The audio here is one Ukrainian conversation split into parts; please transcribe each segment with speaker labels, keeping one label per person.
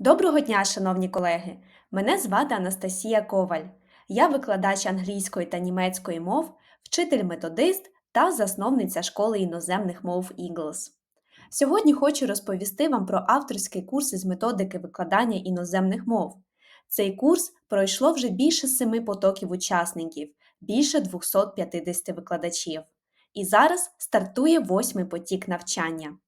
Speaker 1: Доброго дня, шановні колеги! Мене звати Анастасія Коваль. Я викладач англійської та німецької мов, вчитель-методист та засновниця школи іноземних мов Eagles. Сьогодні хочу розповісти вам про авторський курс із методики викладання іноземних мов. Цей курс пройшло вже більше семи потоків учасників, більше 250 викладачів. І зараз стартує восьмий потік навчання.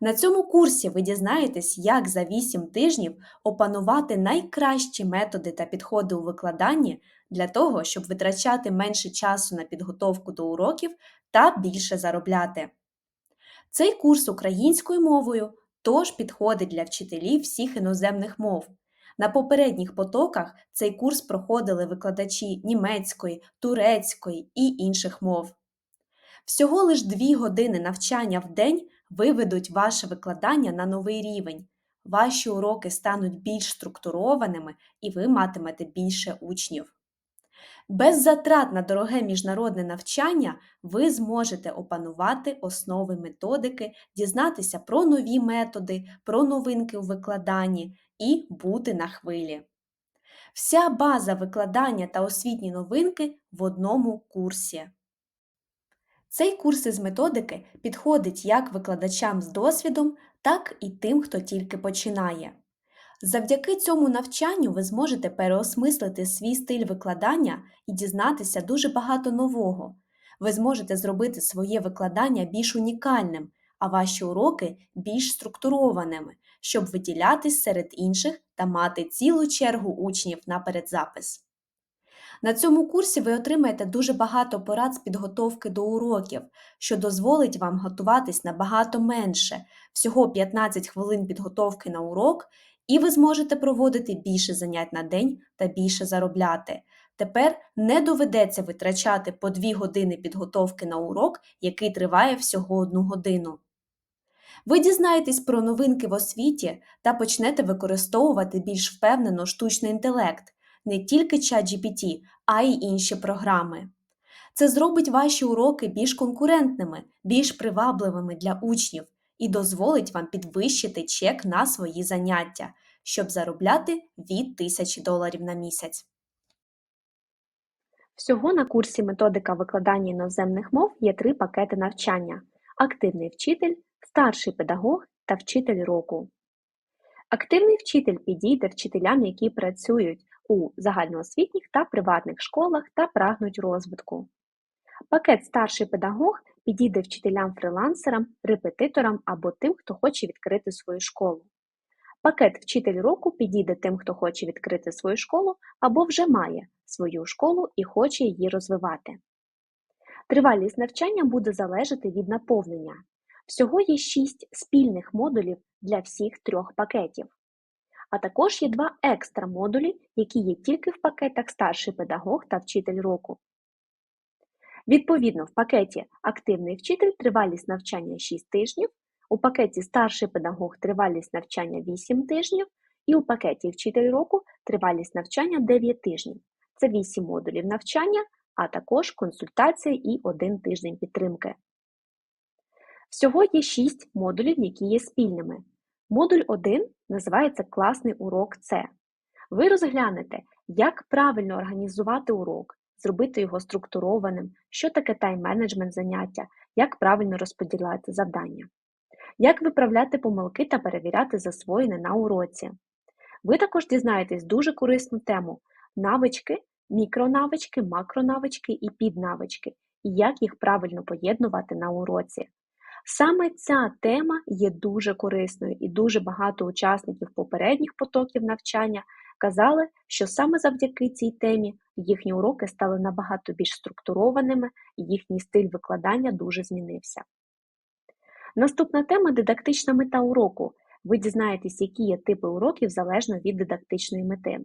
Speaker 1: На цьому курсі ви дізнаєтесь, як за 8 тижнів опанувати найкращі методи та підходи у викладанні для того, щоб витрачати менше часу на підготовку до уроків та більше заробляти. Цей курс українською мовою тож підходить для вчителів всіх іноземних мов. На попередніх потоках цей курс проходили викладачі німецької, турецької і інших мов. Всього лиш 2 години навчання в день виведуть ваше викладання на новий рівень. Ваші уроки стануть більш структурованими і ви матимете більше учнів. Без затрат на дороге міжнародне навчання ви зможете опанувати основи методики, дізнатися про нові методи, про новинки у викладанні і бути на хвилі. Вся база викладання та освітні новинки в одному курсі. Цей курс із методики підходить як викладачам з досвідом, так і тим, хто тільки починає. Завдяки цьому навчанню ви зможете переосмислити свій стиль викладання і дізнатися дуже багато нового. Ви зможете зробити своє викладання більш унікальним, а ваші уроки більш структурованими, щоб виділятись серед інших та мати цілу чергу учнів на передзапис. На цьому курсі ви отримаєте дуже багато порад з підготовки до уроків, що дозволить вам готуватись набагато менше, всього 15 хвилин підготовки на урок, і ви зможете проводити більше занять на день та більше заробляти. Тепер не доведеться витрачати по 2 години підготовки на урок, який триває всього 1 годину. Ви дізнаєтесь про новинки в освіті та почнете використовувати більш впевнено штучний інтелект, не тільки ChatGPT, а й інші програми. Це зробить ваші уроки більш конкурентними, більш привабливими для учнів і дозволить вам підвищити чек на свої заняття, щоб заробляти від 1000 доларів на місяць.
Speaker 2: Всього на курсі методика викладання іноземних мов є три пакети навчання: активний вчитель, старший педагог та вчитель року. Активний вчитель підійде вчителям, які працюють у загальноосвітніх та приватних школах та прагнуть розвитку. Пакет старший педагог підійде вчителям-фрилансерам, репетиторам або тим, хто хоче відкрити свою школу. Пакет вчитель року підійде тим, хто хоче відкрити свою школу або вже має свою школу і хоче її розвивати. Тривалість навчання буде залежати від наповнення. Всього є 6 спільних модулів для всіх трьох пакетів. А також є два екстра модулі, які є тільки в пакетах старший педагог та вчитель року. Відповідно, в пакеті Активний вчитель тривалість навчання 6 тижнів, у пакеті Старший педагог тривалість навчання 8 тижнів, і у пакеті Вчитель року тривалість навчання 9 тижнів. Це 8 модулів навчання, а також консультація і 1 тиждень підтримки. Всього є 6 модулів, які є спільними. Модуль 1 називається Класний урок С. Ви розглянете, як правильно організувати урок, зробити його структурованим, що таке тайм-менеджмент заняття, як правильно розподіляти завдання, як виправляти помилки та перевіряти засвоєне на уроці. Ви також дізнаєтесь дуже корисну тему навички, мікронавички, макронавички і піднавички, і як їх правильно поєднувати на уроці. Саме ця тема є дуже корисною, і дуже багато учасників попередніх потоків навчання казали, що саме завдяки цій темі їхні уроки стали набагато більш структурованими і їхній стиль викладання дуже змінився. Наступна тема дидактична мета уроку. Ви дізнаєтесь, які є типи уроків залежно від дидактичної мети.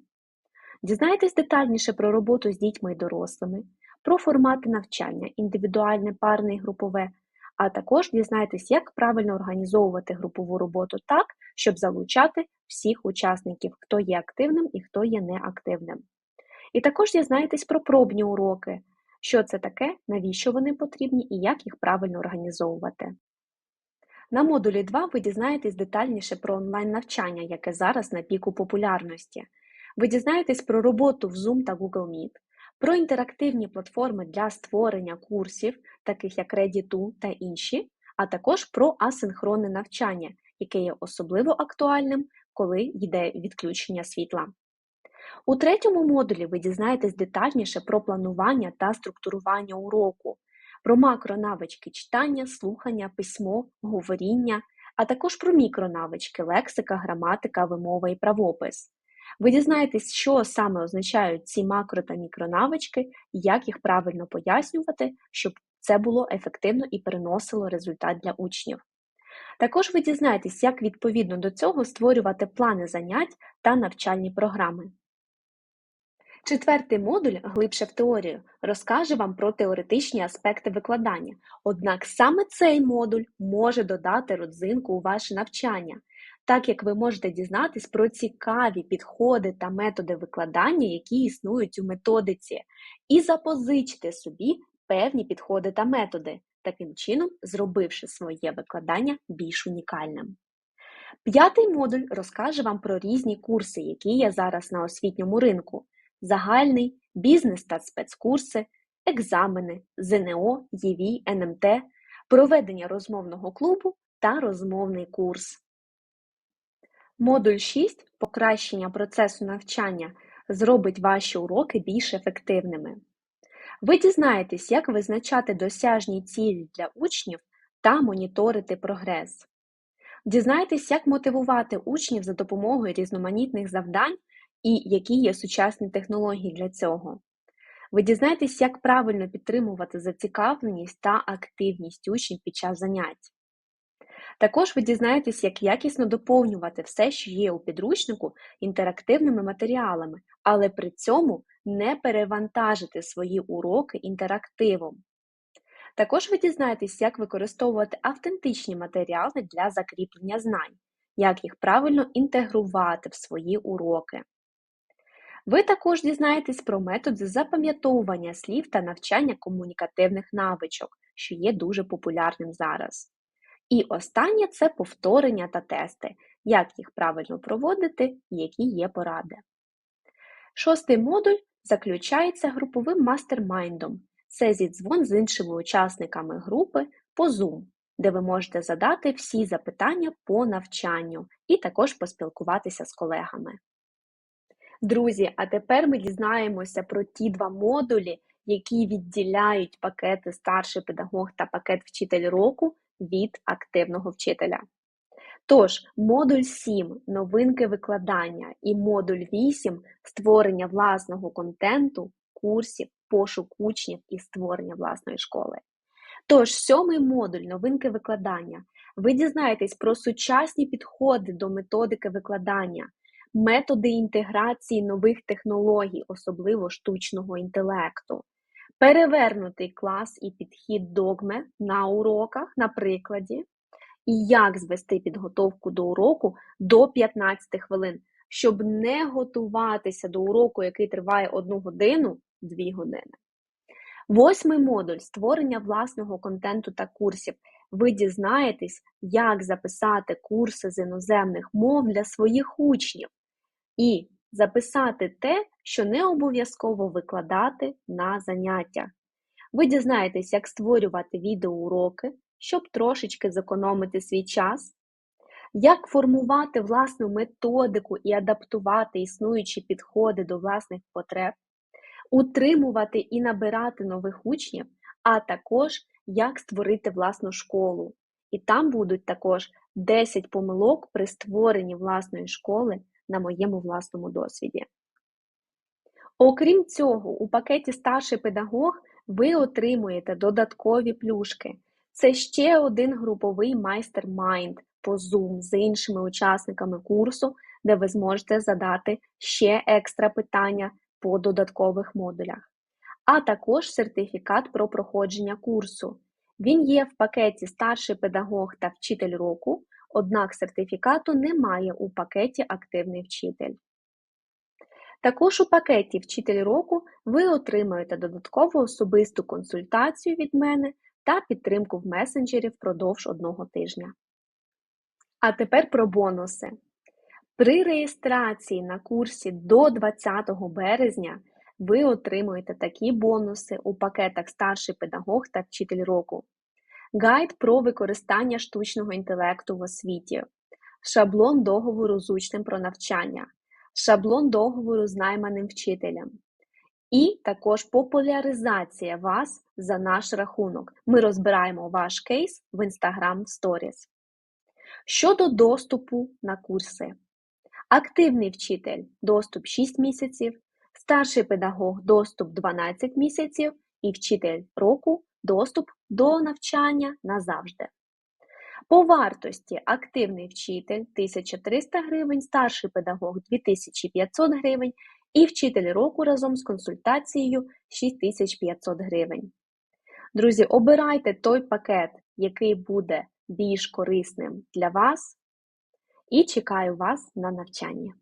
Speaker 2: Дізнаєтесь детальніше про роботу з дітьми і дорослими, про формати навчання, індивідуальне, парне і групове, а також дізнаєтесь, як правильно організовувати групову роботу так, щоб залучати всіх учасників, хто є активним і хто є неактивним. І також дізнаєтесь про пробні уроки, що це таке, навіщо вони потрібні і як їх правильно організовувати. На модулі 2 ви дізнаєтесь детальніше про онлайн-навчання, яке зараз на піку популярності. Ви дізнаєтесь про роботу в Zoom та Google Meet, про інтерактивні платформи для створення курсів, таких як Ready2 та інші, а також про асинхронне навчання, яке є особливо актуальним, коли йде відключення світла. У третьому модулі ви дізнаєтесь детальніше про планування та структурування уроку, про макронавички читання, слухання, письмо, говоріння, а також про мікронавички лексика, граматика, вимова і правопис. Ви дізнаєтесь, що саме означають ці макро та мікронавички, і як їх правильно пояснювати, щоб це було ефективно і приносило результат для учнів. Також ви дізнаєтесь, як відповідно до цього створювати плани занять та навчальні програми. Четвертий модуль глибше в теорію розкаже вам про теоретичні аспекти викладання. Однак саме цей модуль може додати родзинку у ваше навчання, так як ви можете дізнатись про цікаві підходи та методи викладання, які існують у методиці, і запозичити собі певні підходи та методи, таким чином зробивши своє викладання більш унікальним. П'ятий модуль розкаже вам про різні курси, які є зараз на освітньому ринку загальний, бізнес та спецкурси, екзамени, ЗНО, ЄВІ, НМТ, проведення розмовного клубу та розмовний курс. Модуль 6 покращення процесу навчання зробить ваші уроки більш ефективними. Ви дізнаєтесь, як визначати досяжні цілі для учнів та моніторити прогрес. Дізнаєтесь, як мотивувати учнів за допомогою різноманітних завдань і які є сучасні технології для цього. Ви дізнаєтесь, як правильно підтримувати зацікавленість та активність учнів під час занять. Також ви дізнаєтесь, як якісно доповнювати все, що є у підручнику, інтерактивними матеріалами, але при цьому не перевантажити свої уроки інтерактивом. Також ви дізнаєтесь, як використовувати автентичні матеріали для закріплення знань, як їх правильно інтегрувати в свої уроки. Ви також дізнаєтесь про методи запам'ятовування слів та навчання комунікативних навичок, що є дуже популярним зараз. І останнє це повторення та тести, як їх правильно проводити які є поради. Шостий модуль заключається груповим мастермайндом. Це зідзвон з іншими учасниками групи по Zoom, де ви можете задати всі запитання по навчанню і також поспілкуватися з колегами. Друзі, а тепер ми дізнаємося про ті два модулі, які відділяють пакети старший педагог та пакет вчитель року від активного вчителя. Тож, модуль 7 новинки викладання і модуль 8 створення власного контенту, курсів, пошук учнів і створення власної школи. Тож, сьомий модуль новинки викладання. Ви дізнаєтесь про сучасні підходи до методики викладання, методи інтеграції нових технологій, особливо штучного інтелекту, перевернутий клас і підхід догми на уроках, на прикладі, і як звести підготовку до уроку до 15 хвилин, щоб не готуватися до уроку, який триває 1 годину, 2 години. Восьмий модуль створення власного контенту та курсів. Ви дізнаєтесь, як записати курси з іноземних мов для своїх учнів і записати те, що не обов'язково викладати на заняттях. Ви дізнаєтесь, як створювати відеоуроки, щоб трошечки зекономити свій час, як формувати власну методику і адаптувати існуючі підходи до власних потреб, утримувати і набирати нових учнів, а також як створити власну школу. І там будуть також 10 помилок при створенні власної школи на моєму власному досвіді. Окрім цього, у пакеті Старший педагог ви отримуєте додаткові плюшки. Це ще один груповий майстер-майнд по Zoom з іншими учасниками курсу, де ви зможете задати ще екстра питання по додаткових модулях, а також сертифікат про проходження курсу. Він є в пакеті Старший педагог та вчитель року, однак сертифікату немає у пакеті Активний вчитель. Також у пакеті Вчитель року ви отримаєте додаткову особисту консультацію від мене та підтримку в месенджері впродовж одного тижня. А тепер про бонуси. При реєстрації на курсі до 20 березня ви отримуєте такі бонуси у пакетах Старший педагог та вчитель року, гайд про використання штучного інтелекту в освіті, шаблон договору з учнем про навчання, шаблон договору з найманим вчителем. І також популяризація вас за наш рахунок. Ми розбираємо ваш кейс в Instagram Stories. Щодо доступу на курси. Активний вчитель доступ 6 місяців, старший педагог доступ 12 місяців і вчитель року доступ до навчання назавжди. По вартості активний вчитель 1300 гривень, старший педагог 2500 гривень і вчитель року разом з консультацією 6500 гривень. Друзі, обирайте той пакет, який буде більш корисним для вас, і чекаю вас на навчання.